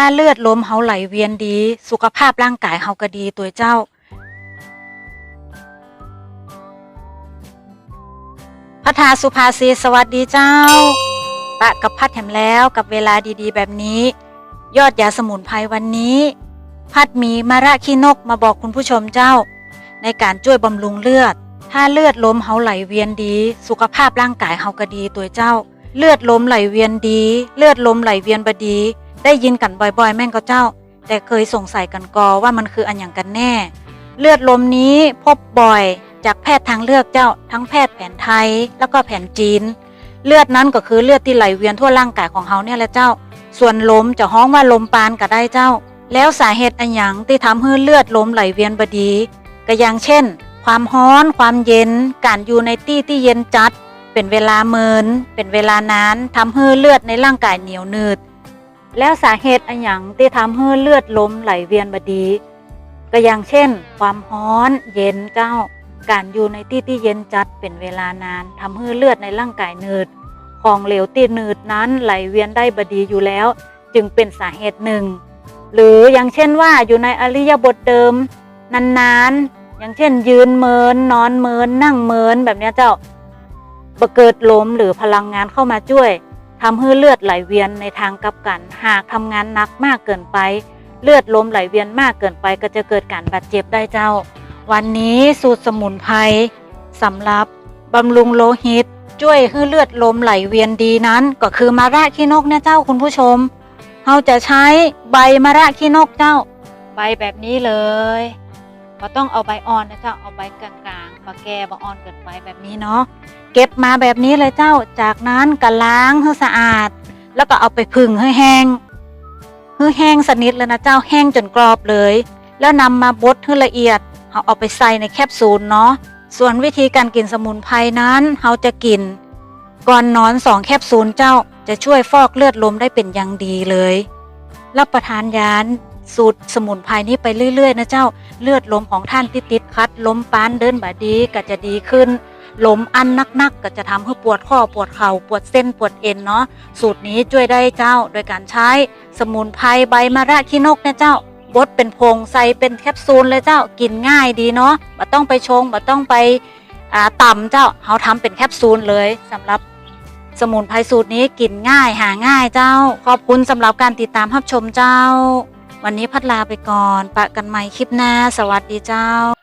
ถ้าเลือดลมเฮาไหลเวียนดี สุขภาพร่างกายเฮาก็ดีตัวเจ้า พัทาสุภาษีสวัสดีเจ้า ปะกับพัดแถมแล้วกับเวลาดีๆ แบบนี้ ยอดยาสมุนไพรวันนี้ พัดมีมาระขี้นกมาบอกคุณผู้ชมเจ้า ในการช่วยบำรุงเลือด ถ้าเลือดลมเฮาไหลเวียนดี สุขภาพร่างกายเฮาก็ดีตัวเจ้า เลือดลมไหลเวียนดี เลือดลมไหลเวียนบดี ได้ยินกันบ่อยๆ แม่งก็เจ้า แต่เคยสงสัยกันกอว่ามันคืออันอย่างกันแน่ เลือดลมนี้พบบ่อยจากแพทย์ทางเลือกเจ้า ทั้งแพทย์แผนไทยแล้วก็แผนจีน เลือดนั้นก็คือเลือดที่ไหลเวียนทั่วร่างกายของเฮาเนี่ยแหละเจ้า ส่วนลมจะฮ้องว่าลมปานก็ได้เจ้า แล้วสาเหตุอันหยังที่ทำให้เลือดลมไหลเวียนบดีก็อย่างเช่น ความร้อน ความเย็น การอยู่ในที่ที่เย็นจัด เป็นเวลาเมิน เป็นเวลานานทำให้เลือดในร่างกายเหนียวหนืด แล้วสาเหตุอันหยังที่ทำให้เลือดลมไหลเวียนบดี ก็อย่างเช่น ความร้อนเย็นเจ้า การอยู่ในที่ที่เย็นจัดเป็นเวลานานทำให้เลือดในร่างกายหนืด ของเหลวที่หนืดนั้นไหลเวียนได้บดีอยู่แล้ว จึงเป็นสาเหตุหนึ่ง หรืออย่างเช่นว่าอยู่ในอริยบทเดิมนานๆ อย่างเช่น ยืนเมิน นอนเมิน นั่งเมินแบบเนี้ยเจ้าบเกิดลมหรือพลังงานเข้ามาช่วย ทำให้เลือดไหลเวียนในทางกลับกัน หากทำงานหนักมากเกินไป เลือดลมไหลเวียนมากเกินไป ก็จะเกิดการบาดเจ็บได้เจ้า วันนี้สูตรสมุนไพรสำหรับบำรุงโลหิต ช่วยให้เลือดลมไหลเวียนดีนั้น ก็คือมะระขี้นกเนี่ยเจ้าคุณผู้ชมเราจะใช้ใบมะระขี้นกเจ้า ใบแบบนี้เลย ก็ต้องเอาใบอ่อนนะเจ้าเอาใบกลางๆมาแก่บอ่อนเกินไปแบบนี้เนาะเก็บมาแบบนี้เลยเจ้าจากนั้นก็ล้างให้สะอาด แล้วก็เอาไปผึ่งให้แห้งให้แห้งสนิทเลยนะเจ้าแห้งจนกรอบเลย แล้วนำมาบดให้ละเอียดเอาเอาไปใส่ในแคปซูลเนาะส่วนวิธีการกินสมุนไพรนั้นเราจะกิน ก่อนนอนสองแคปซูลเจ้าจะช่วยฟอกเลือดลมได้เป็นอย่างดีเลย รับประทานยาน สูตรสมุนไพรนี้ไปเรื่อย ๆ นะเจ้าเลือดลมของท่านที่ติดคัดลมปานเดินบาดีก็จะดีขึ้นลมอันนักๆ ก็จะทำให้ปวดข้อปวดเข่าปวดเส้นปวดเอ็นเนาะสูตรนี้ช่วยได้เจ้าโดยการใช้สมุนไพรใบมะระขี้นกนี่ยเจ้าบดเป็นผงใส่เป็นแคปซูลเลยเจ้ากินง่ายดีเนาะบ่ต้องไปชงบ่ต้องไปอ่าต่ำเจ้าเขาทำเป็นแคปซูลเลยสำหรับสมุนไพรสูตรนี้กินง่ายหาง่ายเจ้า ขอบคุณสำหรับการติดตามรับชมเจ้า วันนี้พัดลาไปก่อน ปะกันใหม่คลิปหน้า สวัสดีเจ้า